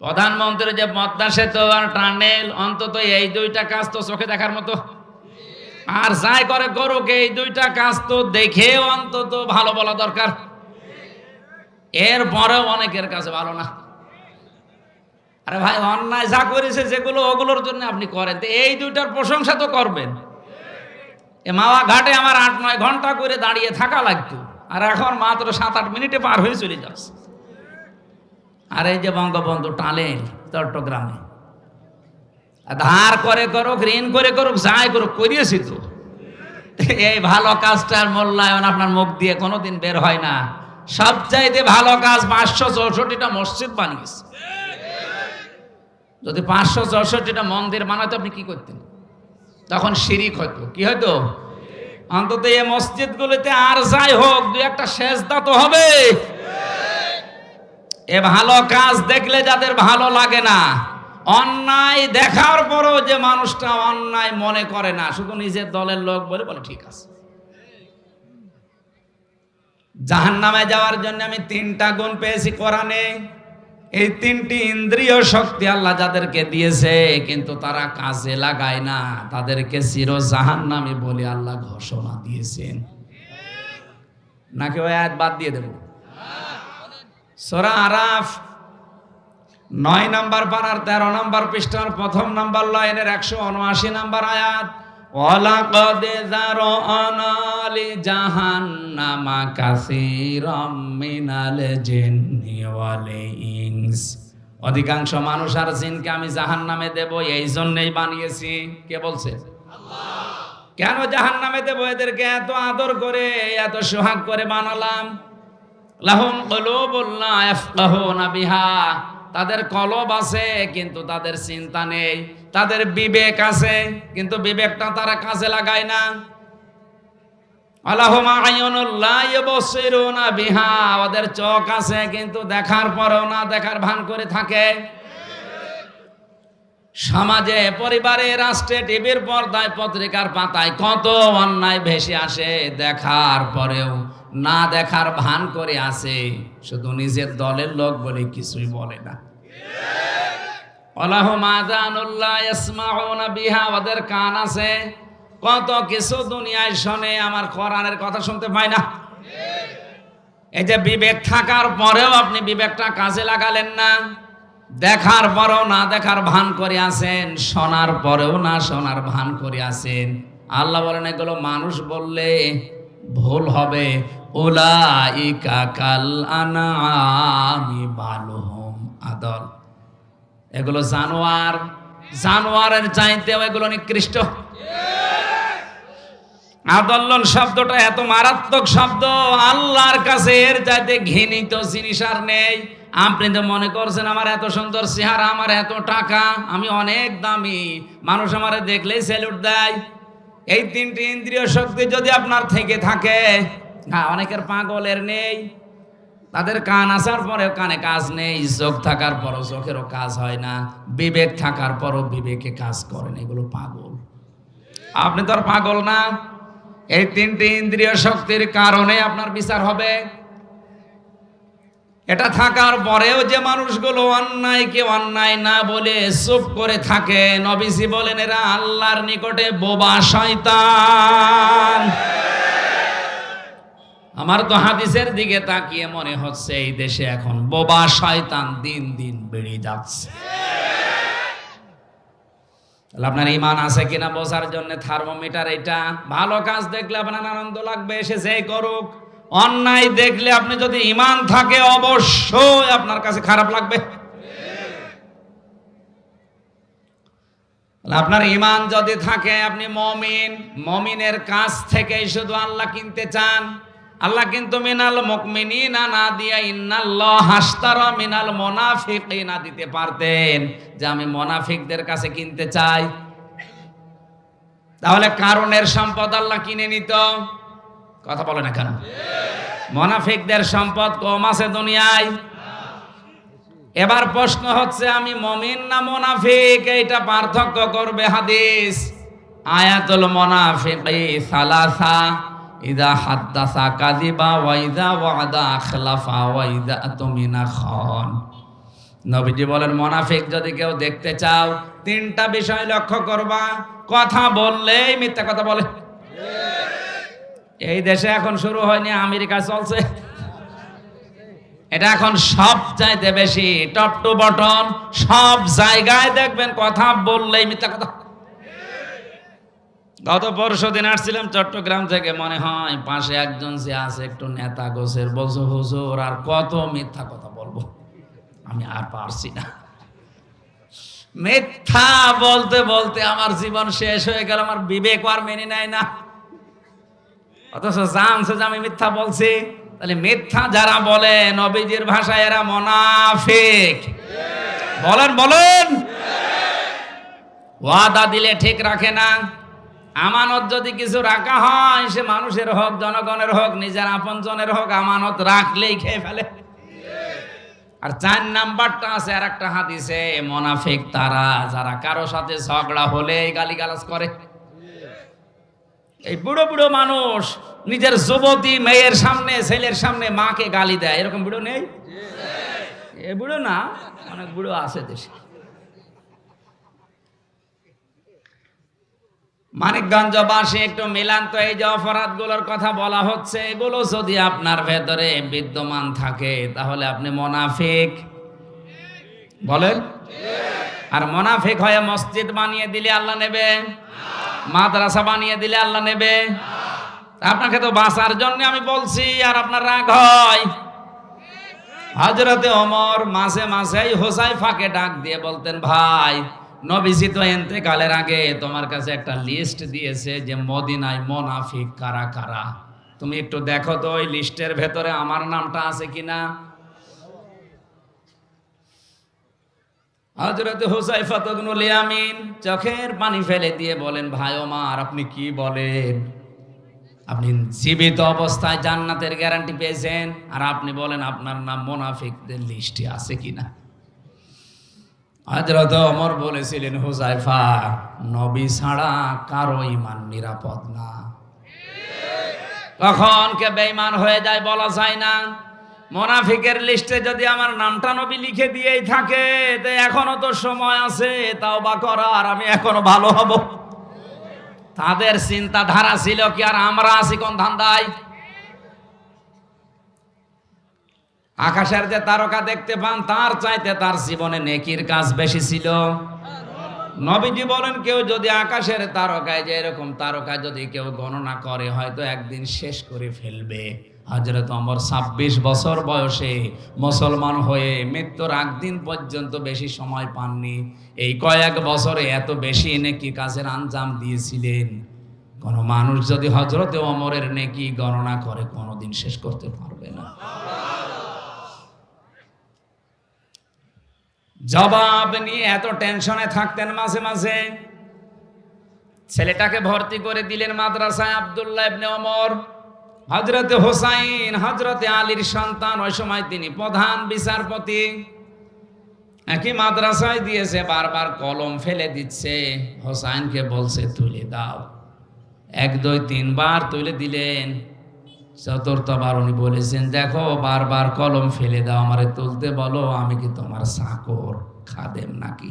প্রধানমন্ত্রী যে পদ্মা সেতু আর টানেল, অন্তত এই দুইটা কাজ তো চোখে দেখার মতো। আর যাই করে করুক, এই দুইটা কাজ তো দেখে অন্তত ভালো বলা দরকার। এরপরেও অনেকের কাছে ভালো না। আরে ভাই, অন্যায় যা করেছে যেগুলো, ওগুলোর জন্য আপনি করেন। তো এই দুইটার প্রশংসা তো করবেন। এ মাওয়া ঘাটে আমার আট নয় ঘণ্টা করে দাঁড়িয়ে থাকা লাগতো। আর এখন মাত্র সাত আট মিনিটে পার হয়ে চলে যাচ্ছে। আর এই যে বঙ্গবন্ধু টালেন চট্টগ্রামে। ধার করে করুক, ঋণ করে করুক, যাই করুক, করিয়েছি তো। এই ভালো কাজটার মূল্যায়ন আপনার মুখ দিয়ে কোনোদিন বের হয় না। সবচাইতে ভালো কাজ পাঁচশো চৌষট্টিটা মসজিদ বানিয়েছে। যদি পাঁচশো চৌষট্টিটা মন্দির বানাতো আপনি কি করতেন? তখন শিরিক হতো। কি হতো? অন্তত এই মসজিদগুলিতে আর যাই হোক দু একটা সেজদা তো হবে এ ভালো কাজ দেখলে যাদের ভালো লাগে না, অন্যায় দেখার পরও যে মানুষটা অন্যায় মনে করে না, শুধু নিজের দলের লোক বলে বলে ঠিক আছে। জাহান নামে যাওয়ার জন্য আমি তিনটা গুণ পেয়েছি কোরআনে। এই তিনটি ইন্দ্রিয় শক্তি আল্লাহ যাদেরকে দিয়েছে, কিন্তু তারা কাজে লাগায় না। তাদেরকে চির জাহান নামে বলে আল্লাহ ঘোষণা দিয়েছেন। নাকি ওই আয়াত বাদ দিয়ে দেব? সোরা আরাফ নয় নাম্বার পাড়ার তেরো নাম্বার পৃষ্ঠার প্রথম নাম্বার লাইনের একশো উনআশি নাম্বার আয়াত ওয়াল ইনস। অধিকাংশ মানুষ আর জিনকে আমি জাহান্নামে দেব, এই জন্যই বানিয়েছি। কে বলছে? কেন জাহান্নামে দেব? এদেরকে এত আদর করে, এত সোহাগ করে বানালাম। লাহুম কলুবুল্লাহ ইয়াফকাহুনা বিহা। তাদের কলব আছে, কিন্তু তাদের চিন্তা নেই। তাদের বিবেক আছে, কিন্তু বিবেকটা তারা কাজে লাগায় না। বিহা। ওদের চোখ আছে, কিন্তু দেখার পরেও না, দেখার ভান করে থাকে। সমাজে, পরিবারে, রাষ্ট্রে টিভির পর্দায় পত্রিকার পাতায় কত অন্যায় ভেসে আসে, দেখার পরেও না দেখার ভান করে আসে। শুধু নিজের দলের লোক বলে কিছুই বলে না। বিহা, ওদের কান আছে। কত কিছু দুনিয়ায় শোনে, আমার কোরআনের কথা শুনতে পায় না। এই যে বিবেক থাকার পরেও আপনি বিবেকটা কাজে লাগালেন না। দেখার পরেও না দেখার ভান করে আছেন, শোনার পরেও না শোনার ভান করে আছেন। আল্লাহ বলেন, এগুলো মানুষ বললে ভুল হবে। ওলা ইকা কাল আনা বালুহম আদল। এগুলো জানোয়ার, জানোয়ারের চাইতেও এগুলো নিকৃষ্ট। আদল্লন শব্দটা এত মারাত্মক শব্দ, আল্লাহর কাছে এর চাইতে ঘৃণিত জিনিস আর নেই। আপনি তো মনে করছেন আমার এত সুন্দর চেহারা, আমার এত টাকা, আমি অনেক দামি। মানুষ আমার দেখলেই স্যালুট দেয়। এই তিনটি ইন্দ্রিয় শক্তি যদি আপনার থেকে থাকে হ্যাঁ অনেকের পাগলের নেই। তাদের কান আসার পরে কানে কাজ নেই, চোখ থাকার পরও চোখেরও কাজ হয় না। বিবেক থাকার পরও বিবেকে কাজ করেন, এগুলো পাগল। আপনি তো আর পাগল না। এই তিনটি ইন্দ্রিয় শক্তির কারণে আপনার বিচার হবে। এটা থাকার পরেও যে মানুষগুলো অন্যায় অন্যায়কে অন্যায় না বলে চুপ করে থাকে, নবীজি বলেন, এরা আল্লাহর নিকটে বোবা শয়তান। আমার তো হাদিসের দিকে তাকিয়ে মনে হচ্ছে, এই দেশে এখন বোবা শয়তান দিন দিন বেড়ে যাচ্ছে। তাহলে আপনার ইমান আছে কিনা বোঝার জন্য থার্মোমিটার এটা, ভালো কাজ দেখলে আপনার আনন্দ লাগবে, এসে যে করুক। অন্যায় দেখলে আপনি যদি ইমান থাকে, অবশ্যই আপনার কাছে খারাপ লাগবে। আপনার ইমান যদি থাকে, আপনি মমিন, মমিনের কাছ থেকে শুধু আল্লাহ কিনতে চান। আল্লাহ কিন্তু মিনাল মুকমিনিনা না দিয়া ইন্নাল্লাহ হাসতারা মিনাল মুনাফিকিনা দিতে পারতেন যে আমি মুনাফিকদের কাছে কিনতে চাই। তাহলে কারণের সম্পদ আল্লাহ কিনে নিত। কথা বলে না কেন? মুনাফিকদের সম্পদ কম আছে দুনিয়ায়। এবার প্রশ্ন হচ্ছে, আমি মমিন না মুনাফিক? এইটা পার্থক্য করবে হাদিস। আয়াতুল মুনাফিকি সালাসা, ইদা হাদ্দাসা কাদিবা ওয়াইদা ওয়াদা আখলাফা ওয়াইদা তুমিনা খান। নবীজি বলেন, মোনাফিক যদি কেউ দেখতে চাও, তিনটা বিষয় লক্ষ্য করবা। কথা বললেই মিথ্যা কথা বলে। এই দেশে এখন শুরু হয়নি, আমেরিকা চলছে। এটা এখন সব চাইতে বেশি টপ টু বটন সব জায়গায় দেখবেন কথা বললেই মিথ্যা কথা। গত পরশু দিন আসছিলাম চট্টগ্রাম থেকে, মনে হয় পাশে একজন যে আছে, একটু নেতা গোছের, বলছো, হুজুর, আর কত মিথ্যা কথা বলব? আমি আর পারছি না। মিথ্যা বলতে বলতে আমার জীবন শেষ হয়ে গেল, আমার বিবেক আর মেনে নেয় না। অথচ জানছে যে আমি মিথ্যা বলছি, তাহলে মিথ্যা যারা বলে, নবীজির ভাষায় এরা মোনাফিক। বলেন বলেন। ওয়াদা দিলে ঠিক রাখে না। আমানত যদি কিছু রাখা হয়, সে মানুষের হোক, জনগণের হোক, নিজের আপনজনের হোক, আমানত রাখলেই খেয়ে ফেলে। আর চার নাম্বারটা আছে আর একটা হাদিসে, মোনাফিক তারা, যারা কারও সাথে ঝগড়া হলে গালিগালাজ করে। এই বুড়ো বুড়ো মানুষ নিজের যুবতী মেয়ের সামনে ছেলের সামনে মাকে গালি দেয়। এরকম বুড়ো নেই? এ বুড়ো না অনেক বুড়ো আছে দেশে। মানিকগঞ্জবাসী একটু মিলান তো এই যে অপরাধগুলোর কথা বলা হচ্ছে এগুলো যদি আপনার ভেতরে বিদ্যমান থাকে তাহলে আপনি মোনাফিক। বলেন? আর মোনাফিক হয়ে মসজিদ বানিয়ে দিলে আল্লাহ নেবে? মাদ্রাসা বানিয়ে দিলে আল্লাহ নেবে। আপনাকে তো বাঁচার জন্য আমি বলছি, আর আপনার রাগ হয়। হজরতে অমর মাসে মাসে হোসাই ফাঁকে ডাক দিয়ে বলতেন, ভাই, নবীজি তো এতেকালের আগে তোমার কাছে একটা লিস্ট দিয়েছে যে মদিনায় মোনাফিক কারা কারা। তুমি একটু দেখো তো ওই লিস্টের ভেতরে আমার নামটা আছে কিনা? হজরত হুসাইফা তগনুল ইয়ামিন চোখের পানি ফেলে দিয়ে বলেন, ভাই ওমার, আপনি কি বলেন? আপনি জীবিত অবস্থায় জান্নাতের গ্যারান্টি পেয়েছেন? আর আপনি বলেন, আপনার নাম মোনাফিকদের লিস্টে আছে কিনা? হজরত অমর বলেছিলেন হুসাইফা নবী ছাড়া কারও ইমান নিরাপদ না। কখন কে বেঈমান হয়ে যায় বলা যায় না। মোনাফিকের লিস্টে যদি আমার নামটা নবী লিখে দিয়েই থাকে, তো এখনও তো সময় আছে তাও বা করার আমি এখনও ভালো হব। তাদের চিন্তাধারা ছিল কি, আর আমরা আছি কোন ধান্দায়? আকাশের যে তারকা দেখতে পান, তার চাইতে তার জীবনে নেকির কাজ বেশি ছিল। নবীজি বলেন, কেউ যদি আকাশের তারকায়, যে এরকম তারকা যদি কেউ গণনা করে, হয়তো একদিন শেষ করে ফেলবে। হজরত অমর ছাব্বিশ বছর বয়সে মুসলমান হয়ে মৃত্যুর একদিন পর্যন্ত বেশি সময় পাননি। এই কয়েক বছরে এত বেশি নেকি কাজের আঞ্জাম দিয়েছিলেন। কোন মানুষ যদি হজরতে অমরের নেকি গণনা করে কোনোদিন শেষ করতে পারবে না। জবাব নিয়ে এত টেনশনে থাকতেন মাঝে মাঝে। ছেলেটাকে ভর্তি করে দিলেন মাদ্রাসায় আবদুল্লাহ ইবনে ওমর। হজরতে হোসাইন হজরতে আলীর সন্তান, ওই সময় তিনি প্রধান বিচারপতি। একই মাদ্রাসায় দিয়েছে, বারবার কলম ফেলে দিচ্ছে। হোসাইনকে বলছে, তুলে দাও। এক, দুই তিনবার তুলে দিলেন। চতুর্থবার উনি বলেছেন, দেখো, বারবার কলম ফেলে দাও, আমারে তুলতে বলো, আমি কি তোমার চাকর, খাদেম নাকি?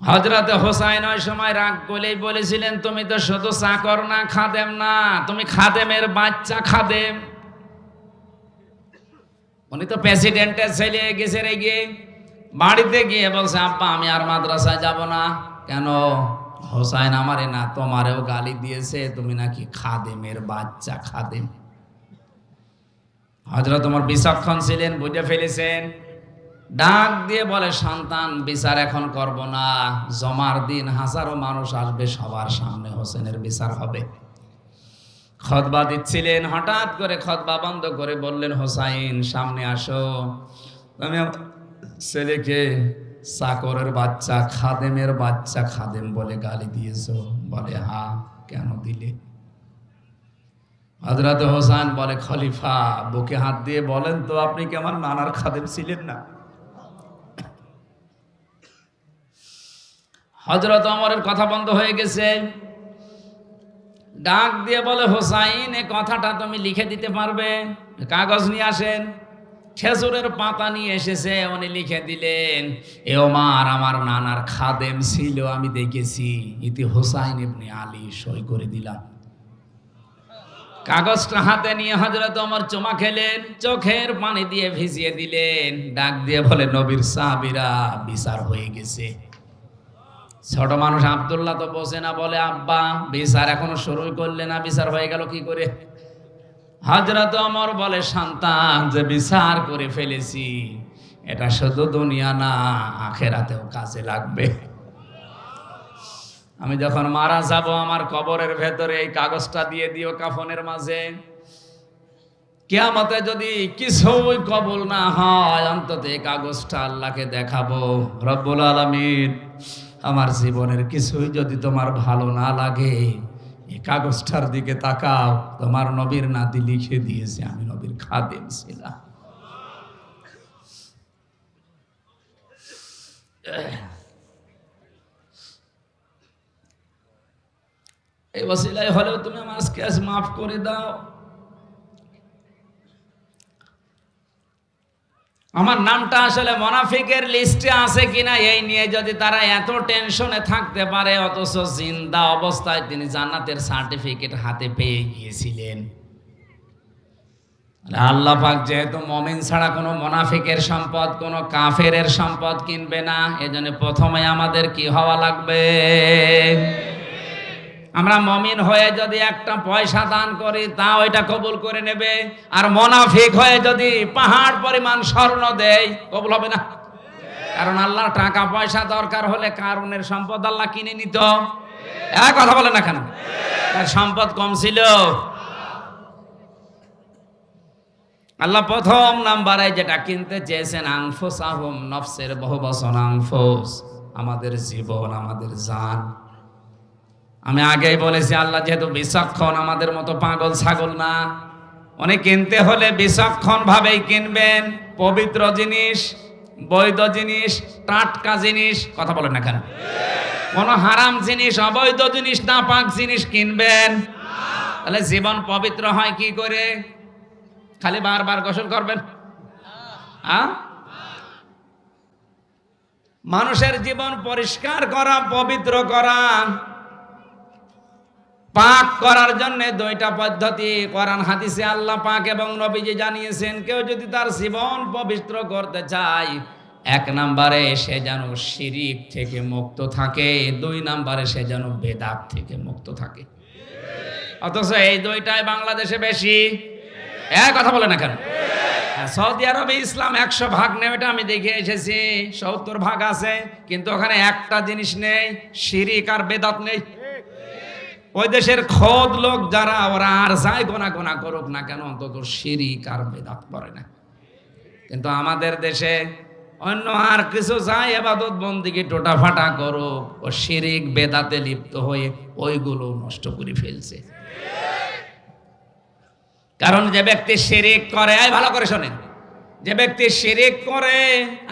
হজরতে হোসাইন ওই সময় রাগ বলেই বলেছিলেন, তুমি তো শুধু চাকর না, খাদেম না, তুমি খাদেমের বাচ্চা খাদেম। উনি তো প্রেসিডেন্টের ছেলে গেছে রে গিয়ে বাড়িতে গিয়ে বলছে, আব্বা, আমি আর মাদ্রাসায় যাব না। কেন? হোসাইন, আমারে না, তোমারেও গালি দিয়েছে, তুমি নাকি খাদেমের বাচ্চা খাদেম। হজরত তোমার বিচক্ষণ ছিলেন, বুঝে ফেলেছেন। ডাক দিয়ে বলে, সন্তান, বিচার এখন করব না। জমার দিন হাজারো মানুষ আসবে, সবার সামনে হোসেনের বিচার হবে। খতবা দিচ্ছিলেন, হঠাৎ করে খতবা বন্ধ করে বললেন, হোসাইন, সামনে আসো। আমি ছেলেকে চাকরের বাচ্চা, খাদেমের বাচ্চা খাদেম বলে গালি দিয়েছ। বলে, হা, কেন দিলে? হজরত হোসাইন বলে, খলিফা, বুকে হাত দিয়ে বলেন তো, আপনি কি আমার নানার খাদেম ছিলেন না? হজরত অমরের কথা বন্ধ হয়ে গেছে। ডাক দিয়ে বলে, হোসাইন, এ কথাটা তুমি লিখে দিতে পারবে? কাগজ নিয়ে আসেন। খেজুরের পাতা নিয়ে এসেছে, উনি লিখে দিলেন, এ ওমার, আমার নানার খাদেম ছিল, আমি দেখেছি, ইতি হোসাইন ইবনে আলী সই করে দিলাম। কাগজটা হাতে নিয়ে হজরত ওমর চুমা খেলেন, চোখের পানি দিয়ে ভিজিয়ে দিলেন। ডাক দিয়ে বলে, নবীর সাহাবীরা বিচার হয়ে গেছে। ছোট মানুষ আবদুল্লাহ তো বসে না বলে, আব্বা, বিচার এখনও শুরুই করলে না, বিচার হয়ে গেল কি করে? হজরত অমর বলে, সন্তান, যে বিচার করে ফেলেছি, এটা শুধু দুনিয়া না, আখেরাতেও কাজে লাগবে। আমি যখন মারা যাব, আমার কবরের ভেতরে এই কাগজটা দিয়ে দিও কাফনের মাঝে। কেয়ামতে যদি কিছুই কবল না হয়, অন্তত এই কাগজটা আল্লাহকে দেখাবো। রব্বুল আলমিন আমার জীবনের কিছুই যদি তোমার ভালো না লাগে এই কাগজটার দিকে তাকাও। তোমার নবীর নাতি লিখে দিয়েছে, আমি নবীর খাদেম ছিলাম। এই বসিলাই হলেও তুমি আমার কেস মাফ করে দাও। আমার নামটা আসলে মোনাফিকের লিস্টে আছে কিনা, এই নিয়ে যদি তারা এত টেনশনে থাকতে পারে, অথচ জিন্দা অবস্থায় তিনি জান্নাতের সার্টিফিকেট হাতে পেয়ে গিয়েছিলেন। আল্লাহ পাক যেহেতু মমিন ছাড়া কোনো মোনাফিকের সম্পদ, কোনো কাফেরের সম্পদ কিনবে না, এজন্য প্রথমে আমাদের কি হওয়া লাগবে? আমরা মমিন হয়ে যদি একটা পয়সা দান করি, তা ওইটা কবুল করে নেবে। আর মোনাফিক হয়ে যদি পাহাড় পরিমাণ স্বর্ণ দেয়, কবুল হবে না। কারণ আল্লাহ টাকা পয়সা দরকার হলে কারণের সম্পদ আল্লাহ কিনে নিত। কথা বলে না কেন? তার সম্পদ কম ছিল। আল্লাহ প্রথম নাম্বারে যেটা কিনতে চেয়েছেন আংফোস আহম নফসের বহু বসন আংফোস আমাদের জীবন, আমাদের জান। আমি আগেই বলেছি, আল্লাহ যেহেতু বিচক্ষণ, আমাদের মতো পাগল, ছাগল না। উনি কিনতে হলে বিচক্ষণ ভাবেই কিনবেন। পবিত্র জিনিস, বৈধ জিনিস, টাটকা জিনিস, কথা বলেন না কেন? কোন হারাম জিনিস, অবৈধ জিনিস না পাক জিনিস কিনবেন। তাহলে জীবন পবিত্র হয় কি করে? খালি বারবার গোসল করবেন? হ্যাঁ মানুষের জীবন পরিষ্কার করা, পবিত্র করা। পাক করার জন্য দুইটা পদ্ধতি। কোরআন হাদিসে আল্লাহ পাক এবং নবীজি জানিয়েছেন কেউ যদি তার জীবন পবিত্র করতে চায় এক নাম্বারে সে যেন শিরিক থেকে মুক্ত থাকে দুই নাম্বারে সে যেন বেদাত থেকে মুক্ত থাকে। অথচ এই দুইটাই বাংলাদেশে বেশি। এক কথা বলে না কেন? হ্যাঁ, সৌদি আরবে ইসলাম একশো ভাগ নেই ওটা আমি দেখে এসেছি। সত্তর ভাগ আছে কিন্তু ওখানে একটা জিনিস নেই শিরিক আর বেদাত নেই। ওই দেশের খোদ লোক যারা, ওরা আর যাই গোনা গোনা করুক না কেন? অন্তত শিরিক আর বেদাত করে না। কিন্তু আমাদের দেশে অন্য আর কিছু যাই এবাদত বন্দিকে টোটা ফাটা করুক, ও শিরিক বেদাতে লিপ্ত হয়ে ওইগুলো নষ্ট করে ফেলছে। কারণ যে ব্যক্তি শিরিক করে, এই ভালো করে শোনেন, যে ব্যক্তি শিরিক করে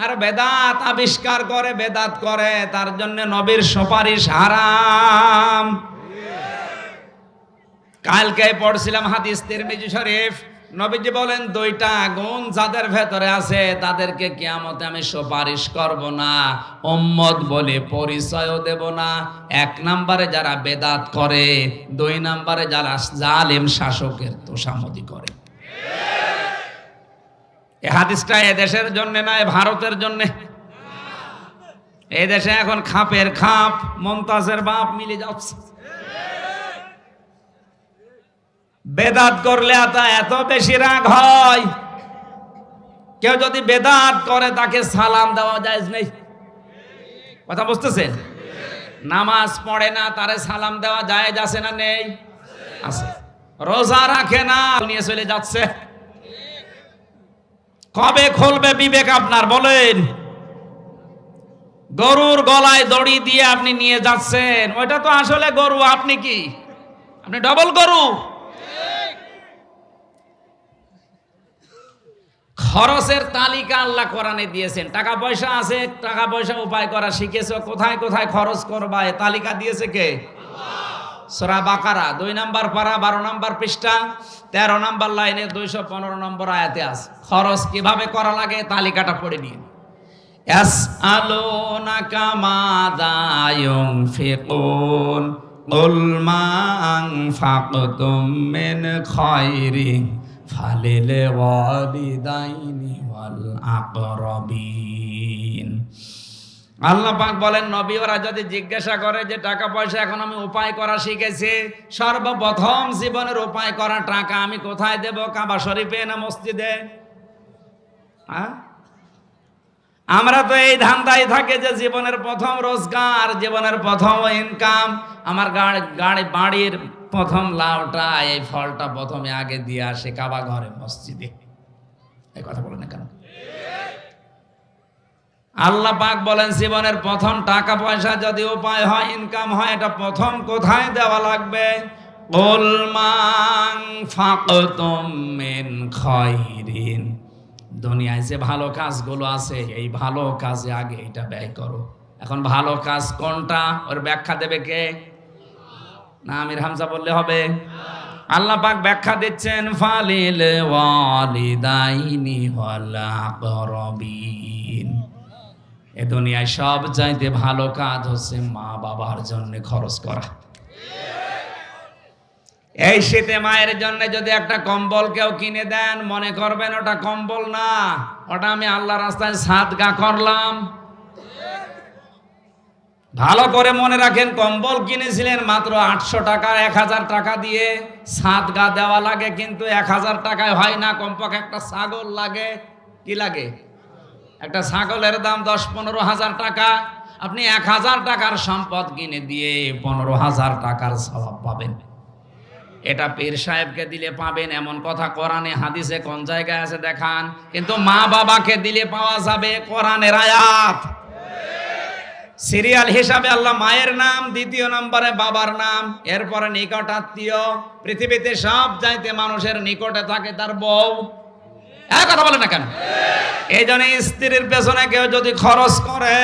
আর বেদাত আবিষ্কার করে, বেদাত করে, তার জন্য নবীর সুপারিশ হারাম। কালকে পড়ছিলাম হাদিস তিরমিজি শরীফ। নবীজি বলেন, দুইটা গুণ যাদের ভেতরে আছে, তাদেরকে কিয়ামতে আমি সুপারিশ করব না, উম্মত বলে পরিচয়ও দেব না। এক নম্বরে যারা বেদাত করে, দুই নম্বরে যারা জালেম শাসকের তোষামতি করে। এ হাদিসটা এদেশের জন্য নয়, ভারতের জন্য। এই দেশে এখন খাপের খাপ, মমতাজের বাপ মিলে যাচ্ছে। বেদাত করলে তা এত বেশি রাগ হয়। কেউ যদি বেদাত করে, তাকে সালাম দেওয়া যায় নেই। কথা বুঝতেছেন নামাজ পড়ে না, তারে সালাম দেওয়া যায়, আছে না নেই? আছে। রোজা রাখে না, নিয়ে চলে যাচ্ছে। কবে খুলবে বিবেক আপনার, বলেন। গরুর গলায় দড়ি দিয়ে আপনি নিয়ে যাচ্ছেন, ওইটা তো আসলে গরু, আপনি কি? আপনি ডবল গরু। খরচের তালিকা আল্লাহ কোরআনে দিয়েছেন। টাকা পয়সা আছে টাকা পয়সা উপায় করা শিখেছ কোথায় কোথায় খরচ করবা তালিকা দিয়েছে কে? সরা বাকারা দুই নাম্বার পারা বারো নম্বর পৃষ্ঠা তেরো নম্বর লাইনে দুইশো পনেরো নম্বর আয়াতে আছে। খরচ কীভাবে করা লাগে তালিকাটা পড়ে নিয়ে এস আলো না কামাদায়ং ফেকুন মিন ফালিল ওয়ালিদাইনি ওয়াল আকরাবিন আল্লাহ পাক বলেন নবী ওরা যদি জিজ্ঞাসা করে যে টাকা পয়সা এখন আমি উপায় করা শিখেছি, সর্বপ্রথম জীবনের উপায় করা টাকা আমি কোথায় দেব? কাবা শরীফে না মসজিদে? আমরা তো এই ধান্দায় থাকে যে জীবনের প্রথম রোজগার, জীবনের প্রথম ইনকাম আমার গাড়ি গাড়ি, বাড়ির প্রথম লাউটা, এই ফলটা প্রথমে আগে দিয়ে আসে কাবা ঘরে মসজিদে। এই কথা বলেন না কেন? আল্লাহ পাক বলেন, জীবনের প্রথম টাকা পয়সা যদি উপায় হয় ইনকাম হয়, এটা প্রথম কোথায় দেওয়া লাগবে? দুনিয়ায় যে ভালো কাজগুলো আছে, এই ভালো কাজে আগে এটা ব্যয় করো। এখন ভালো কাজ কোনটা? ওর ব্যাখ্যা দেবে কে? না, আমির হামজা বললে হবে। আল্লাহ পাক ব্যাখ্যা দিচ্ছেন, ফালিল ওয়ালিদাইনি ওয়াল আকরাবিন। এ দুনিয়ায় সব চাইতে ভালো কাজ হচ্ছে মা বাবার জন্য খরচ করা। এই শীতে মায়ের জন্য যদি একটা কম্বল কেউ কিনে দেন, মনে করবেন ওটা কম্বল না, ওটা আমি আল্লাহ রাস্তায় সাদগা করলাম। ভালো করে মনে রাখেন, কম্বল কিনেছিলেন মাত্র আটশো টাকা, এক হাজার টাকা দিয়ে। সাত গা দেওয়া লাগে, কিন্তু এক হাজার টাকায় হয় না। কমপক্ষে একটা ছাগল লাগে। কি লাগে? একটা ছাগলের দাম দশ, পনেরো হাজার টাকা। আপনি এক হাজার টাকার সম্পদ কিনে দিয়ে পনেরো হাজার টাকার স্বভাব পাবেন। এটা পীর সাহেবকে দিলে পাবেন, এমন কথা কোরআনে, হাদিসে কোন জায়গায় আছে দেখান। কিন্তু মা বাবাকে দিলে পাওয়া যাবে কোরআনের আয়াত। সিরিয়াল হিসাবে আল্লাহ মায়ের নাম, দ্বিতীয় নম্বরে বাবার নাম, এরপরে নিকট আত্মীয়, পৃথিবীতে সব চাইতে মানুষের নিকটে থাকে তার বউ। এক কথা বলে না কেন? এই জন্য স্ত্রীর পেছনে কেউ যদি খরচ করে,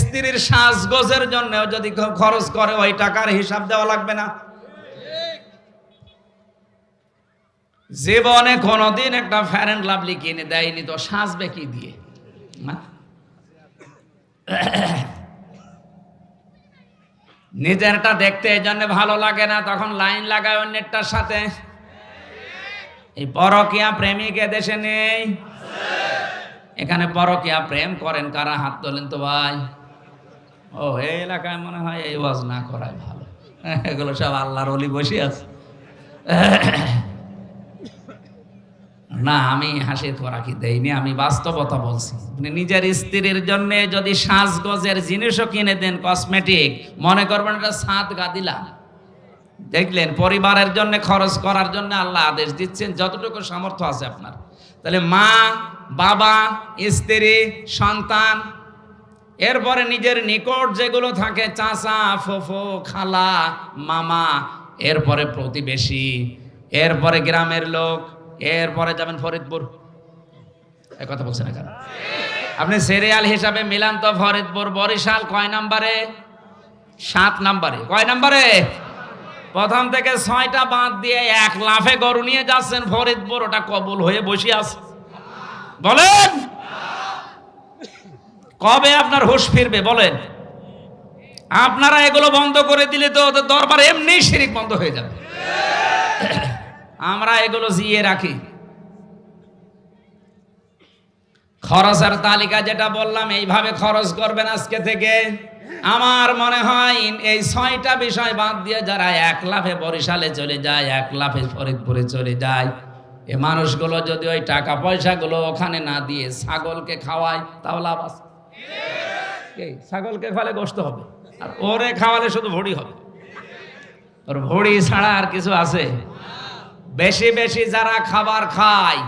স্ত্রীর সাজগোজের জন্য যদি খরচ করে, ওই টাকার হিসাব দেওয়া লাগবে না। জীবনে কোনোদিন একটা ফ্যার লাভলি কিনে দেয়নি তো, সাজবে কি দিয়ে? নিজেরটা দেখতে এই জন্য ভালো লাগে না, তখন লাইন লাগায় অন্যেরটার সাথে। এই পরকিয়া প্রেমিক দেশে নেই। এখানে পরকিয়া প্রেম করেন কারা? হাত তোলেন তো ভাই। ও, এই এলাকায় মনে হয় এই ওয়াজ না করাই ভালো। এগুলো সব আল্লাহর অলি বসে আছে। না, আমি হাসির খোরাকি দেইনি, আমি বাস্তবতা বলছি। আপনি নিজের স্ত্রীর জন্য যদি সাজগজের জিনিসও কিনে দেন কসমেটিক মনে করবেন এটা সাত গা দিলাম দেখলেন, পরিবারের জন্য, খরচ করার জন্য আল্লাহ আদেশ দিচ্ছেন, যতটুকু সামর্থ্য আছে আপনার। তাহলে মা, বাবা, স্ত্রী, সন্তান, এরপরে নিজের নিকট যেগুলো থাকে, চাচা, ফোফো, খালা, মামা, এরপরে প্রতিবেশী, এরপরে গ্রামের লোক এরপরে যাবেন ফরিদপুর। এই কথা বলছেন না কেন? আপনি সিরিয়াল হিসাবে মিলান তো ফরিদপুর, বরিশাল কয় নাম্বারে? সাত নাম্বারে। কয় নাম্বারে? প্রথম থেকে ছয়টা বাদ দিয়ে এক লাফে গরু নিয়ে যাচ্ছেন ফরিদপুর, ওটা কবুল হয়ে বসে আছে। বলেন! কবে আপনার হুশ ফিরবে? বলেন। আপনারা এগুলো বন্ধ করে দিলে তো দরবার এমনি শিরিক বন্ধ হয়ে যাবে। আমরা এগুলো জিয়ে রাখি। খরচের তালিকা যেটা বললাম, এইভাবে খরচ করবেন আজকে থেকে। আমার মনে হয় এই ছয়টা বিষয় বাদ দিয়ে যারা এক লাফে বরিশালে চলে যায়, এক লাফে ফরিদপুরে চলে যায়, এ মানুষগুলো যদি ওই টাকা পয়সাগুলো ওখানে না দিয়ে ছাগলকে খাওয়ায় তাও লাভ আছে ছাগলকে খাওয়ালে গোস্ত হবে। আর ওরে খাওয়ালে শুধু ভড়ি হবে। ওর ভড়ি ছাড়া আর কিছু আছে? বেশি বেশি যারা খাবার খায়,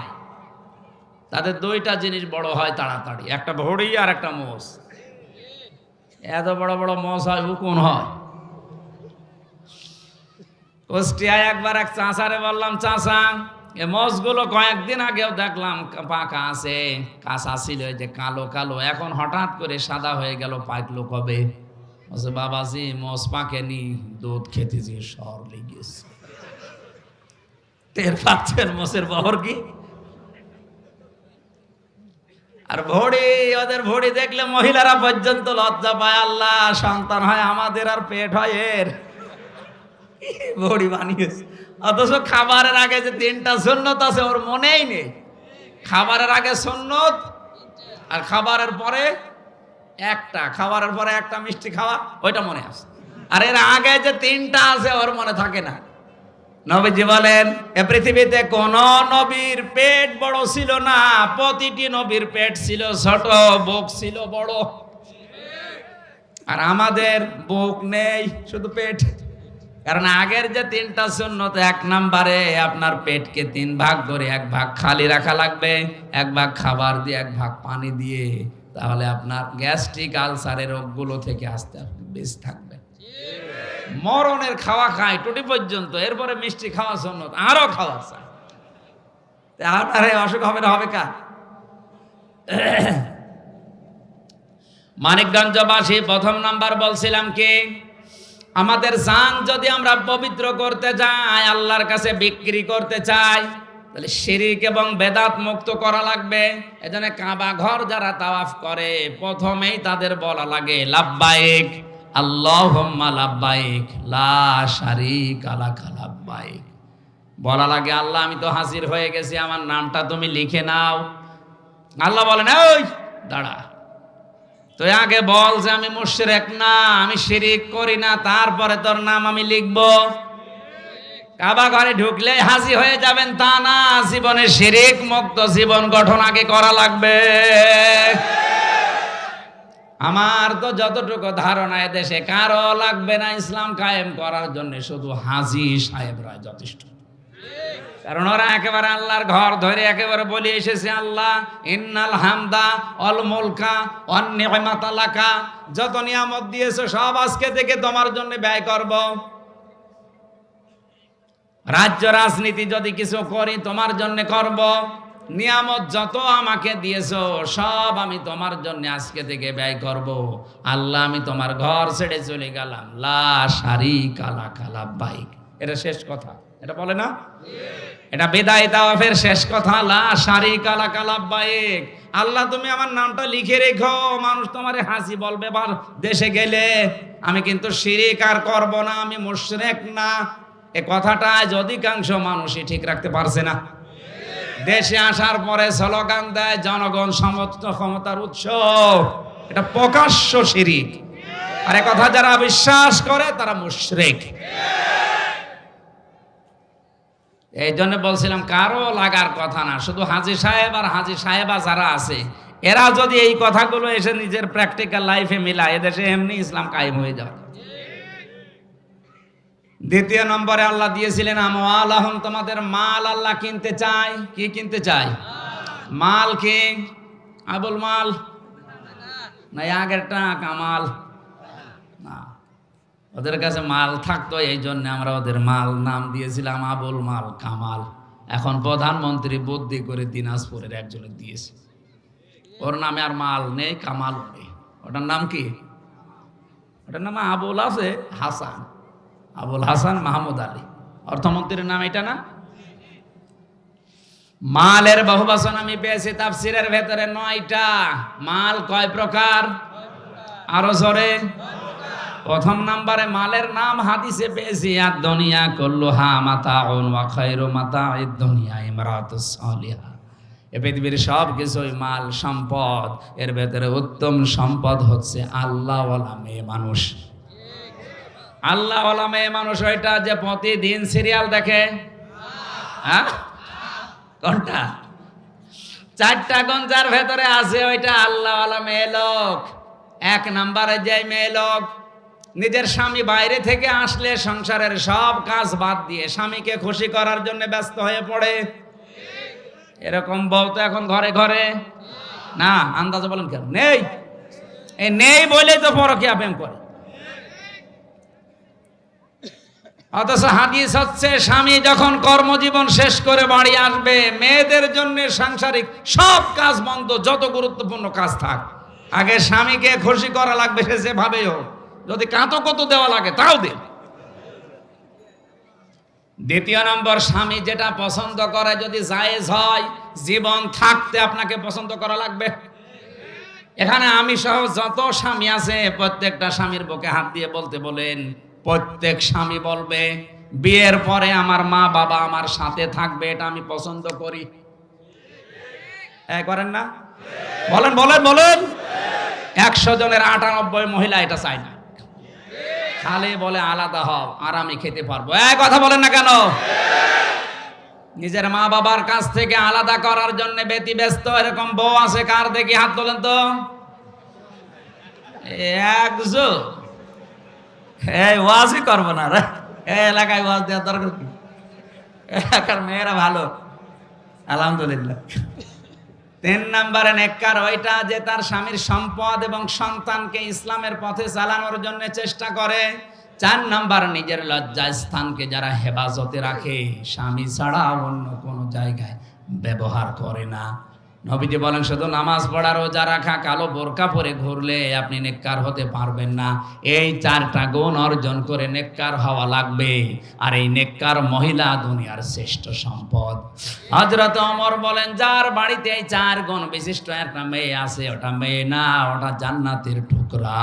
তাদের দুইটা জিনিস বড় হয় তাড়াতাড়ি, একটা ভড়ি আর একটা মোষ। এত বড় বড় মোষ হয় উকুন হয়? কুষ্টিয়ায় একবার এক চাষারে বললাম, চাষা, এ মোষগুলো কয়েকদিন আগেও দেখলাম পাকা আছে, কাঁচা ছিল যে কালো কালো, এখন হঠাৎ করে সাদা হয়ে গেল, পাকলো কবে? বাবাজি, মোষ পাকেনি, দুধ খেতে যে শহর লেগেছে। টের পাচ্ছেন মোষের বহর কি? আর ভড়ি, ওদের ভড়ি দেখলে মহিলারা পর্যন্ত লজ্জা পায়, আল্লাহ, সন্তান হয় আমাদের আর পেট হয় এর। ভড়ি বানিয়েছে। অথচ খাবারের আগে যে তিনটা সুন্নত আছে, ওর মনেই নেই। খাবারের আগে সুন্নত, আর খাবারের পরে একটা। খাবারের পরে একটা মিষ্টি খাওয়া, ওইটা মনে আছে। আর এর আগে যে তিনটা আছে, ওর মনে থাকে না। নবীজি বলেন, এ পৃথিবীতে কোন নবীর পেট বড় ছিল না, প্রতিটি নবীর পেট ছিল ছোট, বুক ছিল বড়। আর আমাদের বুক নেই, শুধু পেট। কারণ আগের যে তিনটা সুন্নত, এক নাম্বারে আপনার পেটকে তিন ভাগ করে এক ভাগ খালি রাখা লাগবে, এক ভাগ খাবার দিয়ে, এক ভাগ পানি দিয়ে। তাহলে আপনার গ্যাস্ট্রিক আলসারের রোগগুলো থেকে আস্তে আস্তে বেশ থাকবে। মরণের খাওয়া খায়, টুটি পর্যন্ত, এরপরে মিষ্টি খাওয়া সুন্নত, আরও খাওয়া চায়। আপনার অসুখ হবে না, হবে কা মানিকগঞ্জবাসী, প্রথম নাম্বার বলছিলাম কি, আমাদের জান যদি আমরা পবিত্র করতে যাই, আল্লাহর কাছে বিক্রি করতে চাই, তাহলে শিরিক এবং বেদাত মুক্ত করা লাগবে। এজন্য কাবা ঘর যারা তাওয়াফ করে, প্রথমেই তাদের বলা লাগে লাব্বাইক আল্লাহুম্মা লাব্বাইক, লা শারিকা লাকা লাব্বাইক। বলা লাগে, আল্লাহ, আমি তো হাজির হয়ে গেছি, আমার নামটা তুমি লিখে নাও। আল্লাহ বলেন ওই দাঁড়া। তুই আগে বল যে আমি মুশরিক না, আমি শিরিক করি না, তারপরে তোর নাম আমি লিখব। কাবা ঘরে ঢুকলে হাসি হয়ে যাবেন, তা না, জীবনে শিরিক মুক্ত জীবন গঠন আগে করা লাগবে। আমার তো যতটুকু ধারণা দেশে কারও লাগবে না ইসলাম কায়েম করার জন্য, শুধু হাজি সাহেবরা যথেষ্ট। কারণ ওরা একেবারে আল্লাহর ঘর ধরে একেবারে বলে এসেছে, আল্লাহ, ইন্নাল হামদা অল মুলকা অন্যমাতালাকা যত নিয়ামত দিয়েছ, সব আজকে থেকে তোমার জন্য ব্যয় করব। রাজ্য রাজনীতি যদি কিছু করি, তোমার জন্য করব। নিয়ামত যত আমাকে দিয়েছ, সব আমি তোমার জন্য আজকে থেকে ব্যয় করব। আল্লাহ, আমি তোমার ঘর ছেড়ে চলে গেলাম। লা সারি কালা কালা বাইক এটা শেষ কথা। এটা বলে না? এটা বেদায় তাওয়াফের শেষ কথা। লা সারি কালা কালা বাইক আল্লাহ, তুমি আমার নামটা লিখে রেখো। মানুষ তোমারে হাসি বলবে বার দেশে গেলে আমি কিন্তু শিরিক আর করব না, আমি মুশরিক না। এ কথাটা আজ অধিকাংশ মানুষই ঠিক রাখতে পারছে না। দেশে আসার পরে স্লোগান দেয়, জনগণ সমস্ত ক্ষমতার উৎস। এটা প্রকাশ্য শিরিক। আর কথা যারা বিশ্বাস করে, তারা মুশরিক। এই জন্য বলছিলাম, কারও লাগার কথা না, শুধু হাজি সাহেব আর হাজি সাহেবা যারা আছে, এরা যদি এই কথাগুলো এসে নিজের প্র্যাকটিক্যাল লাইফে মিলায়, এদেশে এমনি ইসলাম কায়েম হয়ে যাবে। দ্বিতীয় নম্বরে আল্লাহ দিয়েছিলেন আমওয়াল আহম তোমাদের মাল আল্লাহ কিনতে চাই কি কিনতে চাই মাল কি? আবুল মাল? না আগেরটা কামাল। না, ওদের কাছে মাল থাকতো, এই জন্য আমরা ওদের মাল নাম দিয়েছিলাম, আবুল মাল, কামাল। এখন প্রধানমন্ত্রী বুদ্ধি করে দিনাজপুরের একজনের দিয়েছে। ওর নামে আর মাল নেই, কামাল নেই। ওটার নাম কি? ওটার নাম আবুল আছে, হাসান। আবুল হাসান মাহমুদ আলী। অর্থমন্ত্রীর নাম এটা না? মালের বহুবাসন আমি পেয়েছি তাফসিরের ভেতরে নয়টা। মাল কয় প্রকার? আরও জোরে। প্রথম নাম্বারে মালের নাম হাদিসে পেয়েছি আর দুনিয়া করল হা মাতা ওয়া খায়রু মাতা দুনিয়া ইমরাতুস সালিহা। এ পৃথিবীর সব কিছুই মাল সম্পদ। এর ভেতরে উত্তম সম্পদ হচ্ছে আল্লাহওয়ালা মেয়ে মানুষ। আল্লাহওয়ালা মেয়ে মানুষ ওইটা যে প্রতিদিন সিরিয়াল দেখে? হ্যাঁ? কোনটা? চারটা গঞ্জার ভেতরে আছে ওইটা আল্লাহওয়ালা মেয়ে লোক। এক নাম্বারে যে মেয়ে লোক, নিজের স্বামী বাইরে থেকে আসলে সংসারের সব কাজ বাদ দিয়ে স্বামীকে খুশি করার জন্য ব্যস্ত হয়ে পড়ে। এরকম বউ তো এখন ঘরে ঘরে? না, আন্দাজে বলেন কেন? নেই। এই নেই বলেই তো পরকিয়া প্রেম করে। অথচ হাদিস হচ্ছে, স্বামী যখন কর্মজীবন শেষ করে বাড়ি আসবে, মেয়েদের জন্য সাংসারিক সব কাজ বন্ধ, যত গুরুত্বপূর্ণ কাজ থাক। আগে স্বামীকে খুশি করা লাগবে সে যেভাবে হোক, যদি কাঁতো কত দেওয়া লাগে তাও দেন দ্বিতীয় নম্বর, স্বামী যেটা পছন্দ করে যদি জায়েজ হয়, জীবন থাকতে আপনাকে পছন্দ করা লাগবে। এখানে আমি সহ যত স্বামী আছে, প্রত্যেকটা স্বামীর বুকে হাত দিয়ে বলতে বলেন প্রত্যেক স্বামী বলবে, বিয়ের পরে আমার মা বাবা আমার সাথে থাকবে, এটা আমি পছন্দ করি। এ করেন না? বলেন বলেন বলেন। একশো জনের আটানব্বই মহিলা এটা চায় না। খালি বলে আলাদা হও, আর আমি খেতে পারব। এক কথা বলেন না কেন? নিজের মা বাবার কাছ থেকে আলাদা করার জন্য ব্যতি ব্যস্ত এরকম বউ আছে কার দেখি হাত তোলেন তো? একজো ওয়াজই করব না রে। এলাকায় ওয়াজ দেওয়ার দরকার কি? এলাকার মেয়েরা ভালো। আলহামদুলিল্লাহ। তিন নম্বরে নেককার ওইটা যে তার স্বামীর সম্পদ এবং সন্তানকে ইসলামের পথে চালানোর জন্য চেষ্টা করে। চার নাম্বার নিজের লজ্জা স্থানকে যারা হেফাজতে রাখে, স্বামী ছাড়া অন্য কোনো জায়গায় ব্যবহার করে না। নবীজি বলেন, শুধু নামাজ পড়া, রোজা রাখা, কালো বোরকা পরে ঘুরলে আপনি নেককার হতে পারবেন না। এই চারটা গুণ অর্জন করে নেককার হওয়া লাগবে। আর এই নেককার মহিলা দুনিয়ার শ্রেষ্ঠ সম্পদ। হজরত অমর বলেন, যার বাড়িতে এই চার গুণ বিশিষ্ট একটা মেয়ে আছে, ওটা মেয়ে না, ওটা জান্নাতের টুকরা।